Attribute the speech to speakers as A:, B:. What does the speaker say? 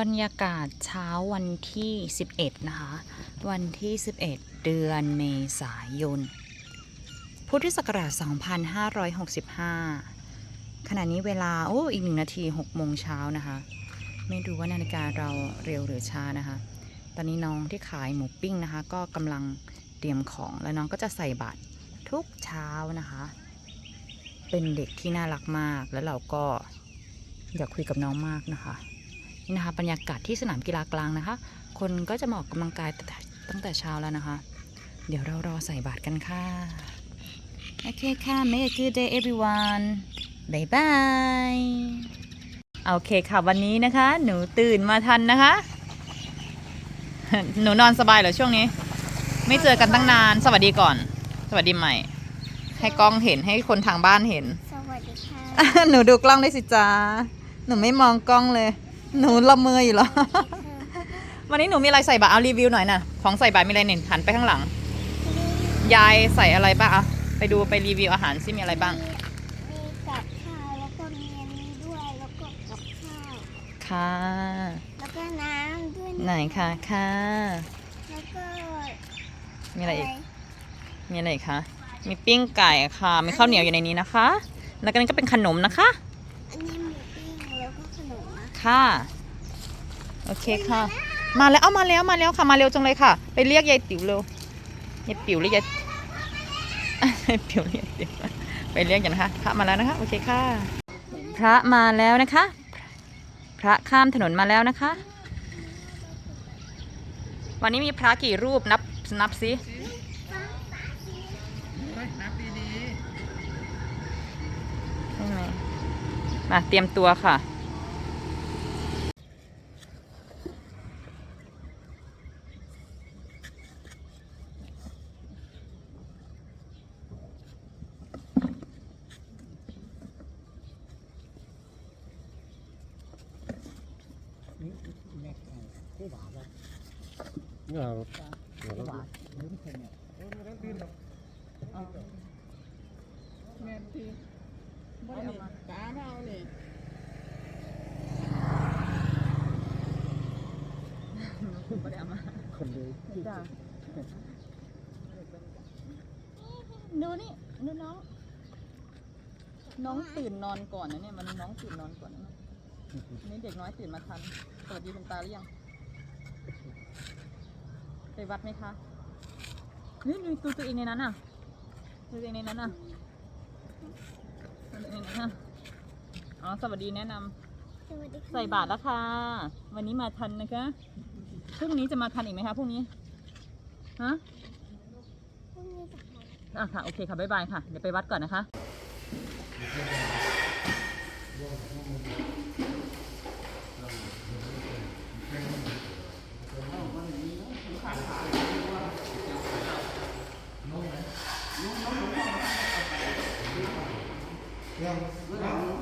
A: บรรยากาศเช้าวันที่ 11 นะคะ วันที่ 11 เดือนเมษายน พุทธศักราช 2565 ขณะนี้เวลา โอ้ อีกหนึ่งนาที6โมงเช้านะคะ ไม่รู้ว่านาฬิกาเราเร็วหรือช้านะคะ ตอนนี้น้องที่ขายหมูปิ้งนะคะ ก็กำลังเตรียมของแล้วน้องก็จะใส่บาตรทุกเช้านะคะ เป็นเด็กที่น่ารักมาก แล้วเราก็อยากคุยกับน้องมากนะคะ นี่นะคะ บรรยากาศที่สนามกีฬากลางนะคะ คนก็จะมาออกกำลังกายตั้งแต่ตั้งแต่เช้าแล้วนะคะ เดี๋ยวเรารอใส่บาตรกันค่ะ โอเคค่ะ make a good day everyone bye bye โอเคค่ะวันนี้นะคะ หนูตื่นมาทันนะคะ หนูนอนสบายเหรอช่วงนี้ ไม่เจอกันตั้งนาน สวัสดีก่อน สวัสดีใหม่ ให้กล้องเห็นให้คนทางบ้านเห็น
B: สวัสดีค่ะ
A: หนูดูกล้องได้สิจ้าหนูไม่มองกล้องเลย หนูละเมออยู่เหรอ วันนี้หนูมีอะไรใส่บาตรเอารีวิวหน่อยนะของใส่บาตรมีอะไรเนี่ยหันไปข้างหลัง ยายใส่อะไรบ้างอะไปดูไปรีวิวอาหารซิมีอะไรบ้าง
B: มีกับข้าวแล้วก็มีอันนี้ด้วยแล้วก็กับข้าว
A: ค่ะ
B: แล้วก็น้ำด้วย
A: ไหนค่ะค่ะ
B: แล้วก็
A: มีอะไรอีก มีอะไรอีกคะ มีปิ้งไก่ค่ะ มีข้าวเหนียวอยู่ในนี้นะคะ แล้วก็นี่ก็เป็นขนมนะคะ
B: อันนี้หมูปิ้งแล้วก็ขนมนะ
A: ค่ะ โอเคค่ะ มาแล้ว เอามาแล้ว มาแล้วค่ะ มาเร็วจังเลยค่ะ ไปเรียกยายติ๋วเร็วยายติ๋วหรือยายยายติ๋วเรียกยายติ๋วไปเรียกกันนะคะ พระมาแล้วนะคะ โอเคค่ะ พระมาแล้วนะคะ พระข้ามถนนมาแล้วนะคะ วันนี้มีพระกี่รูปนับนับสิ
C: นับดี
A: ใช่ไหมมาเตรียมตัวค่ะ
C: ๆเอาเดี๋ยวเราดูเออมันต้องตื่นหรอกแม่นทีบ่ได้นี่ตาเขานี่คนเลย
A: ดูนี่ดูน้อง น้องตื่นนอนก่อนนะเนี่ยมันน้องตื่นนอนก่อนนะนี่เด็กน้อยตื่นมาทันสวัสดีคุณตาหรือยัง ไปวัดไหมคะนี่ดูตัวตัวเองในนั้นอะตัวเองในนั้นอะตัวเองในนั้นอะอ๋อสวัสดีแนะนำ
B: สวัสดีค่ะ
A: ใส่บาตรแล้วค่ะ วันนี้มาทันนะคะพรุ่งนี้จะมาทันอีกไหมคะพรุ่งนี้ฮะ
B: พรุ่งนี้จะทำ
A: อะค่ะ โอเคค่ะ บ๊ายบายค่ะ เดี๋ยวไปวัดก่อนนะคะ
C: Yeah.